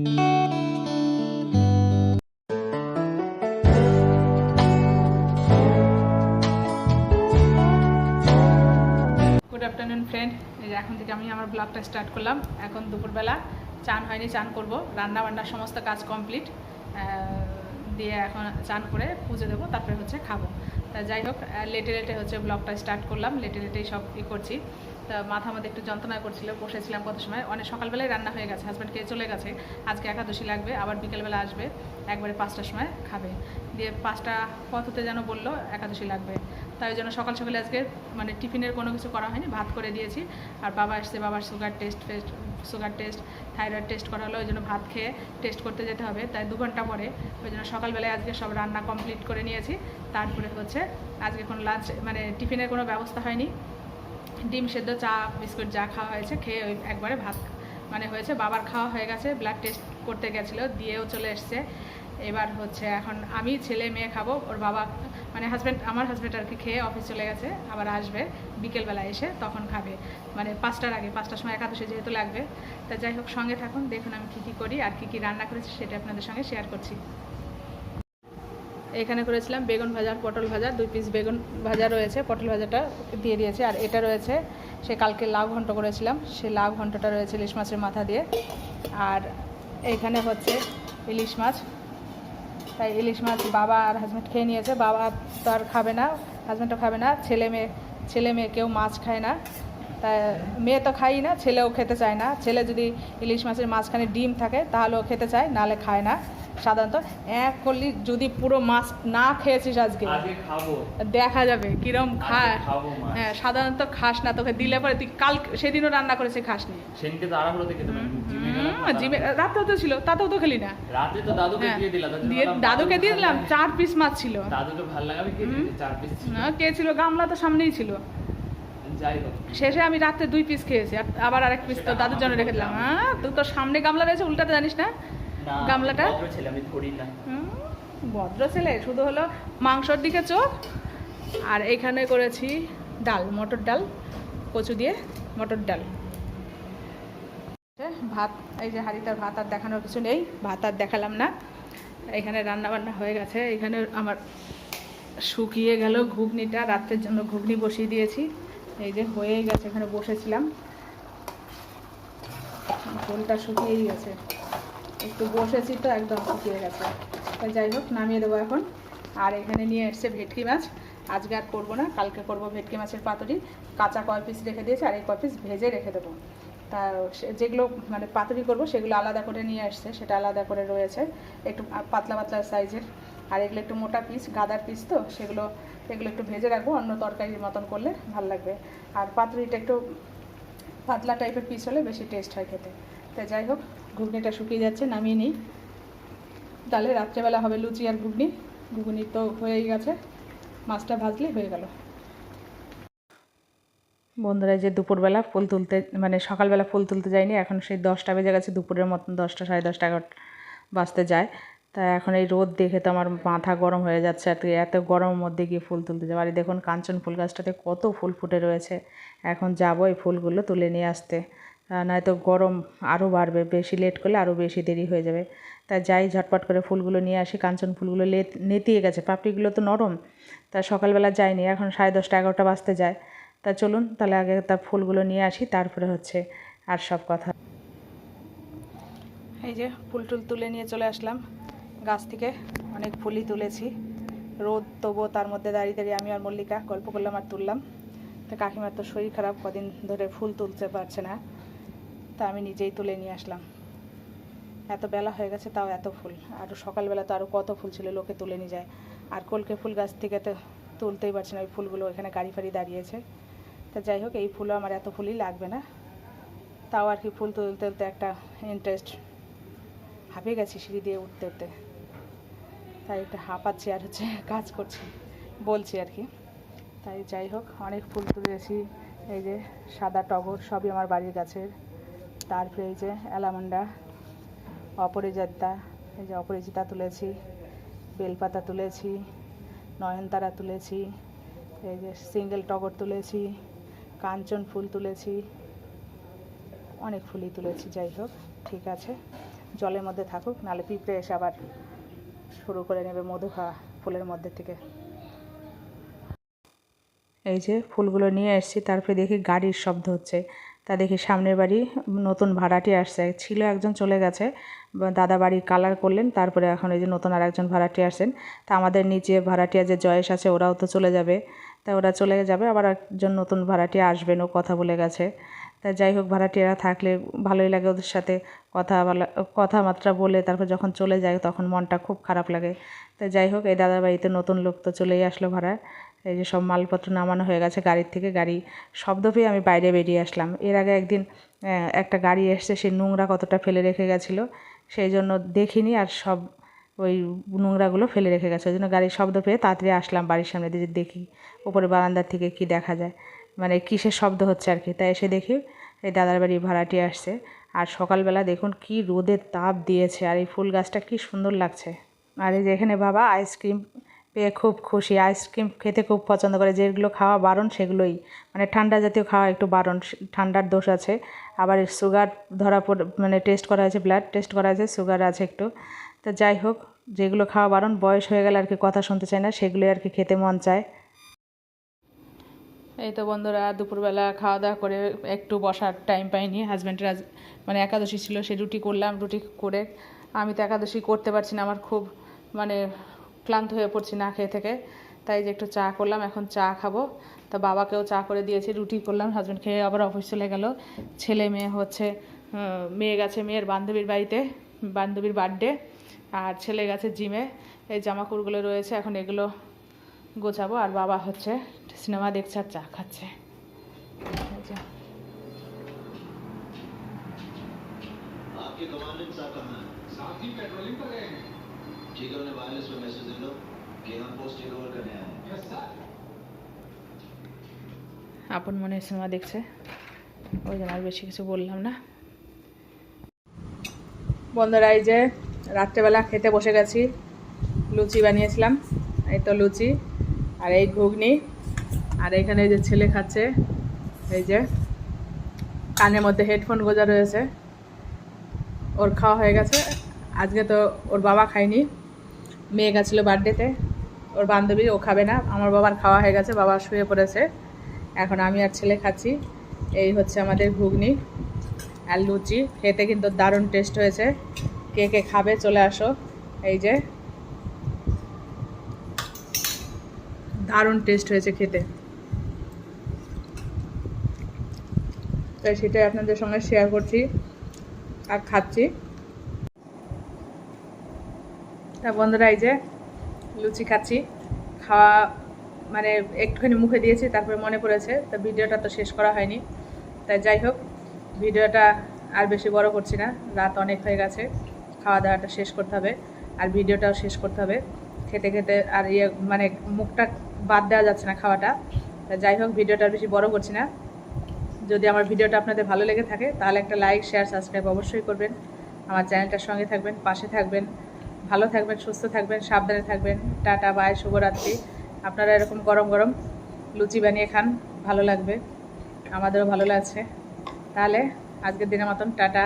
Good afternoon friend এখন থেকে আমি আমার ব্লগটা স্টার্ট করলাম। এখন দুপুরবেলা চান হয়নি, চান করব। রান্না বান্নার সমস্ত কাজ কমপ্লিট দিয়ে এখন চান করে পুজো দেবো, তারপরে হচ্ছে খাব। তা যাই হোক লেটে লেটে হচ্ছে ব্লগটা স্টার্ট করলাম। লেটে লেটেই সব ই করছি। তা মাথা মধ্যে একটু যন্ত্রণা করছিল, বসেছিলাম কত সময়। অনেক সকালবেলায় রান্না হয়ে গেছে হাজব্যান্ড খেয়ে চলে গেছে। আজকে একাদশী লাগবে, আবার বিকেলবেলা আসবে, একবারে পাঁচটার সময় খাবে। দিয়ে পাঁচটা পথ হতে যেন বলল একাদশী লাগবে। তাই জন্য সকাল সকালে আজকে মানে টিফিনের কোনো কিছু করা হয়নি, ভাত করে দিয়েছি। আর বাবা এসছে বাবার সুগার টেস্ট ফেস্ট সুগার টেস্ট থাইরয়েড টেস্ট করা হলো, ওই জন্য ভাত খেয়ে টেস্ট করতে যেতে হবে। তাই দু ঘণ্টা পরে, ওই জন্য সকালবেলায় আজকে সব রান্না কমপ্লিট করে নিয়েছি। তারপরে হচ্ছে, আজকে কোনো লাঞ্চ মানে টিফিনের কোনো ব্যবস্থা হয়নি। ডিম সেদ্ধ চা, বিস্কুট যা খাওয়া হয়েছে, খেয়ে ওই একবারে ভাত মানে হয়েছে, বাবার খাওয়া হয়ে গেছে ব্লাড টেস্ট করতে গেছিল, দিয়েও চলে এসছে। এবার হচ্ছে এখন আমি ছেলে, মেয়ে খাব, ওর বাবা মানে হাজব্যান্ড আমার হাজব্যান্ড আর কি খেয়ে অফিস চলে গেছে, আবার আসবে, বিকেলবেলা এসে তখন খাবে। মানে পাঁচটার আগে, পাঁচটার সময় একাদশী যেহেতু লাগবে। তা যাই হোক, সঙ্গে থাকুন, দেখুন আমি কী কী করি, আর কী কী রান্না করেছি, সেটা আপনাদের সঙ্গে শেয়ার করছি। এখানে করেছিলাম বেগুন ভাজা, পটল ভাজা, দুই পিস বেগুন ভাজা রয়েছে, পটল ভাজাটা দিয়ে দিয়েছে। আর এটা রয়েছে, সে কালকে লাউ ঘন্ট করেছিলাম, সে লাউ ঘন্টটা রয়েছে ইলিশ মাছের মাথা দিয়ে। আর এইখানে হচ্ছে ইলিশ মাছ। তাই ইলিশ মাছ বাবা আর হাজব্যান্ড খেয়ে নিয়েছে, বাবা তো আর খাবে না হাজব্যান্ডও খাবে না, ছেলে মেয়ে ছেলে মেয়ে কেউ মাছ খায় না। তা মেয়ে তো খাই না, ছেলেও খেতে চায় না। ছেলে যদি ইলিশ মাছের মাঝখানে ডিম থাকে তাহলেও খেতে চায়, নাহলে খায় না। সাধারণত এক করলি যদি পুরো মাছ না খেয়েছিস আজকে দেখা যাবে কিরম খায় হ্যাঁ সাধারণত খাস না তোকে দিলে পরে তুই কাল সেদিনও রান্না করেছে খাস নি তো জিমে রাতেও ছিল তাতেও তো খেলি না। রাতে তো দাদুকে হ্যাঁ, দিয়ে দিলাম দিয়ে দাদুকে দিয়ে দিলাম চার পিস মাছ ছিল। দাদুকে ভালো লাগে আমি চার পিস কে ছিল? গামলা তো সামনেই ছিল। শেষে আমি রাতে দুই পিস খেয়েছি আবার আরেক পিস তো দাদুর জন্য রেখে দিলাম। হ্যাঁ তুই তো সামনে গামলা রয়েছে উল্টাতে জানিস না, গামলাটা? ভদ্র ছেলে আমি ধরি না। ভদ্র ছেলে শুধু হলো মাংসর দিকে চোখ। আর এখানে করেছি ডাল মটর ডাল কচু দিয়ে মটর ডাল। ভাত এই যে হাঁড়িটার ভাত আর দেখানোর কিছু নেই ভাত আর দেখালাম না। এখানে রান্না বান্না হয়ে গেছে। এখানে আমার শুকিয়ে গেল ঘুগনিটা রাত্রের জন্য ঘুগনি বসিয়ে দিয়েছি। এই যে হয়ে গেছে এখানে বসেছিলাম। ঝোলটা শুকিয়েই গেছে। একটু বসেছি তো, একদম শুকিয়ে গেছে। তাই যাই হোক, নামিয়ে দেবো এখন। আর এখানে নিয়ে এসছে ভেটকি মাছ। আজকে আর করব না, কালকে করব ভেটকি মাছের পাতুরি। কাঁচা কয় পিস রেখে দিয়েছি, আর এই কয় পিস ভেজে রেখে দেবো। তা যেগুলো মানে পাতুরি করব, সেগুলো আলাদা করে নিয়ে আসছে সেটা আলাদা করে রয়েছে। একটু পাতলা পাতলা সাইজের। আর এগুলো একটু মোটা পিস গাদার পিস তো, সেগুলো, এগুলো একটু ভেজে রাখব, অন্য তরকারির মতন করলে ভালো লাগবে। আর পাতুরিটা একটু পাতলা টাইপের পিস হলে বেশি টেস্ট হয় খেতে। তাই যাই হোক ঘুগনিটা শুকিয়ে যাচ্ছে, নামিয়ে নিই। তাহলে রাত্রেবেলা হবে লুচি আর ঘুগনি। ঘুগনি তো হয়েই গেছে, মাছটা ভাজলেই হয়ে গেল। বন্ধুরা যে দুপুরবেলা ফুল তুলতে মানে সকালবেলা ফুল তুলতে যায়নি এখন সেই দশটা বেজে গেছে, দুপুরের মতন দশটা, সাড়ে দশটা বাজতে যায়। তা এখন এই রোদ দেখে তো আমার মাথা গরম হয়ে যাচ্ছে, আর এত গরমের মধ্যে গিয়ে ফুল তুলতে যাব। আর দেখুন কাঞ্চন ফুল গাছটাতে কত ফুল ফুটে রয়েছে। এখন যাব এই ফুলগুলো তুলে নিয়ে আসতে। নয়তো গরম আরও বাড়বে, বেশি লেট করলে আরও বেশি দেরি হয়ে যাবে। তা যাই, ঝটপট করে ফুলগুলো নিয়ে আসি, কাঞ্চন ফুলগুলো লে নেতিয়ে গেছে। পাপড়িগুলো তো নরম, তা সকালবেলা যায়নি, এখন সাড়ে দশটা এগারোটা বাজতে যায়। তা চলুন, তাহলে আগে তার ফুলগুলো নিয়ে আসি, তারপরে হচ্ছে আর সব কথা। এই যে ফুল টুল তুলে নিয়ে চলে আসলাম। গাছ থেকে অনেক ফুলই তুলেছি। রোদ তবুও তার মধ্যে দাঁড়িয়ে দাঁড়িয়ে আমি আর মল্লিকা গল্প করলাম আর তুললাম। তা কাকিমার তো শরীর খারাপ, কদিন ধরে ফুল তুলতে পারছে না। তা আমি নিজেই তুলে নিয়ে আসলাম। এত বেলা হয়ে গেছে, তাও এত ফুল। আর সকালবেলা তো আরও কত ফুল ছিল, লোকে তুলে নিয়ে যায়। আর কলকে ফুল গাছ থেকে তো তুলতেই পারছি না, ওই ফুলগুলো এখানে গাড়ি ফাড়ি দাঁড়িয়েছে। তা যাই হোক, এই ফুলও আমার এত ফুলই লাগবে না। তাও আর কি ফুল তুলতে তুলতে একটা ইন্টারেস্ট হাঁপিয়ে গেছি সিঁড়ি দিয়ে উঠতে উঠতে। তাই একটা হাঁপাচ্ছি আর হচ্ছে কাজ করছি, বলছি আর কি। তাই যাই হোক, অনেক ফুল তুলেছি। এই যে সাদা টগর সবই আমার বাড়ির গাছের। তারপরে এই যে অ্যালামন্ডা অপরিজাতা এই যে অপরিজিতা তুলেছি, বেলপাতা তুলেছি, নয়নতারা তুলেছি, এই যে সিঙ্গেল টগর তুলেছি, কাঞ্চন ফুল তুলেছি, অনেক ফুলই তুলেছি, যাই হোক, ঠিক আছে, জলের মধ্যে থাকুক, নাহলে পিঁপড়ে এসে আবার শুরু করে নেবে মধু খাওয়া ফুলের মধ্যে থেকে। এই যে ফুলগুলো নিয়ে এসেছি, তারপরে দেখি গাড়ির শব্দ হচ্ছে। তা দেখি সামনের বাড়ি নতুন ভাড়াটি আসছে। ছিল একজন চলে গেছে দাদা বাড়ি কালার করলেন, তারপরে এখন এই যে নতুন আর একজন ভাড়াটি আসছেন। তা আমাদের নিচে ভাড়াটিয়া যে জয়েশ আছে, ওরাও তো চলে যাবে। তা ওরা চলে যাবে, আবার একজন নতুন ভাড়াটিয়া আসবেন ও কথা বলে গেছে। তা যাই হোক ভাড়াটিয়ারা থাকলে ভালোই লাগে ওদের সাথে কথা বলা, কথাবার্তা বলে, তারপর যখন চলে যায়, তখন মনটা খুব খারাপ লাগে। তা যাই হোক, এই দাদার বাড়িতে নতুন লোক তো চলেই আসলো ভাড়া এই যে সব মালপত্র নামানো হয়ে গেছে গাড়ির থেকে, গাড়ি শব্দ পেয়ে আমি বাইরে বেরিয়ে আসলাম। এর আগে একদিন একটা গাড়ি এসছে, সে নোংরা কতটা ফেলে রেখে গেছিল, সেই জন্য দেখিনি আর সব ওই নোংরাগুলো ফেলে রেখে গেছে। ওই জন্য গাড়ির শব্দ পেয়ে তাড়াতাড়ি আসলাম বাড়ির সামনে দিয়ে দেখি উপরে বারান্দার থেকে কি দেখা যায়। মানে কিসের শব্দ হচ্ছে আর কি। তাই এসে দেখি এই দাদার বাড়ি ভাড়াটি আসছে। আর সকালবেলা দেখুন কি রোদের তাপ দিয়েছে, আর এই ফুল গাছটা কি সুন্দর লাগছে। আর এই যে এখানে বাবা আইসক্রিম পেয়ে খুব খুশি। আইসক্রিম খেতে খুব পছন্দ করে। যেগুলো খাওয়া বারণ, সেগুলোই। মানে ঠান্ডা জাতীয় খাওয়া একটু বারণ ঠান্ডার দোষ আছে। আবার সুগার ধরা পড়ে মানে টেস্ট করা হয়েছে ব্লাড টেস্ট করা হয়েছে সুগার আছে একটু। তো যাই হোক, যেগুলো খাওয়া বারণ, বয়স হয়ে গেলে আর কি কথা শুনতে চায় না, সেগুলোই আর কি খেতে মন চায়। এই তো বন্ধুরা, দুপুরবেলা খাওয়া দাওয়া করে একটু বসার টাইম পাইনি। হাজব্যান্ডের মানে একাদশী ছিল, সে রুটি করলাম, রুটি করে। আমি তো একাদশী করতে পারছি না, আমার খুব মানে ক্লান্ত হয়ে পড়ছি না খেয়ে থেকে তাই যে একটু চা করলাম এখন চা খাবো তা বাবাকেও চা করে দিয়েছি রুটি করলাম হাজব্যান্ড খেয়ে আবার অফিস চলে গেল ছেলে মেয়ে হচ্ছে আহ, মেয়ে গেছে মেয়ের বান্ধবীর বাড়িতে বান্ধবীর বার্থডে আর ছেলে গেছে জিমে এই জামাকাপড়গুলো রয়েছে এখন এগুলো গোছাবো আর বাবা হচ্ছে সিনেমা দেখছে আর চা খাচ্ছে এই যে। आपके कमांडेंट साहब कहाँ हैं साथ ही पेट्रोलिंग कर रहे हैं ठीक है उन्हें वायरलेस में मैसेज दे दो कि हम पोस्ट टेक ओवर करने आए हैं यस सर আপন মনে সিনেমা দেখছে ওই জন্য আর বেশি কিছু বললাম না বন্ধুরা এই যে রাত্রেবেলা খেতে বসে গেছি লুচি বানিয়েছিলাম এই তো লুচি আর এই ঘুগনি আর এখানে এই যে ছেলে খাচ্ছে এই যে কানের মধ্যে হেডফোন গোজা রয়েছে ওর খাওয়া হয়ে গেছে আজকে তো ওর বাবা খায়নি। মেয়ে গেছিল বার্থডেতে ওর বান্ধবী, ও খাবে না। আমার বাবার খাওয়া হয়ে গেছে, বাবা শুয়ে পড়েছে। এখন আমি আর ছেলে খাচ্ছি। এই হচ্ছে আমাদের ঘুগনি আর লুচি। খেতে কিন্তু দারুণ টেস্ট হয়েছে। কে কে খাবে চলে আসো। এই যে দারুণ টেস্ট হয়েছে খেতে। তাই সেটাই আপনাদের সঙ্গে শেয়ার করছি আর খাচ্ছি। তা বন্ধুরা এই যে লুচি খাচ্ছি। খাওয়া মানে একটুখানি মুখে দিয়েছি, তারপরে মনে পড়েছে। তা ভিডিওটা তো শেষ করা হয়নি। তাই যাই হোক, ভিডিওটা আর বেশি বড় করছি না। রাত অনেক হয়ে গেছে খাওয়া দাওয়াটা শেষ করতে হবে আর ভিডিওটাও শেষ করতে হবে। খেতে খেতে আর ইয়ে মানে মুখটা বাদ দেওয়া যাচ্ছে না খাওয়াটা। তা যাই হোক, ভিডিওটা বেশি বড় করছি না। যদি আমার ভিডিওটা আপনাদের ভালো লেগে থাকে, তাহলে একটা লাইক শেয়ার সাবস্ক্রাইব অবশ্যই করবেন। আমার চ্যানেলটার সঙ্গে থাকবেন, পাশে থাকবেন। ভালো থাকবেন, সুস্থ থাকবেন, সাবধানে থাকবেন। টাটা, বাই, শুভরাত্রি। আপনারা এরকম গরম গরম লুচি বানিয়ে খান, ভালো লাগবে। আমাদেরও ভালো লাগছে। তাহলে আজকের দিনের মতন টাটা।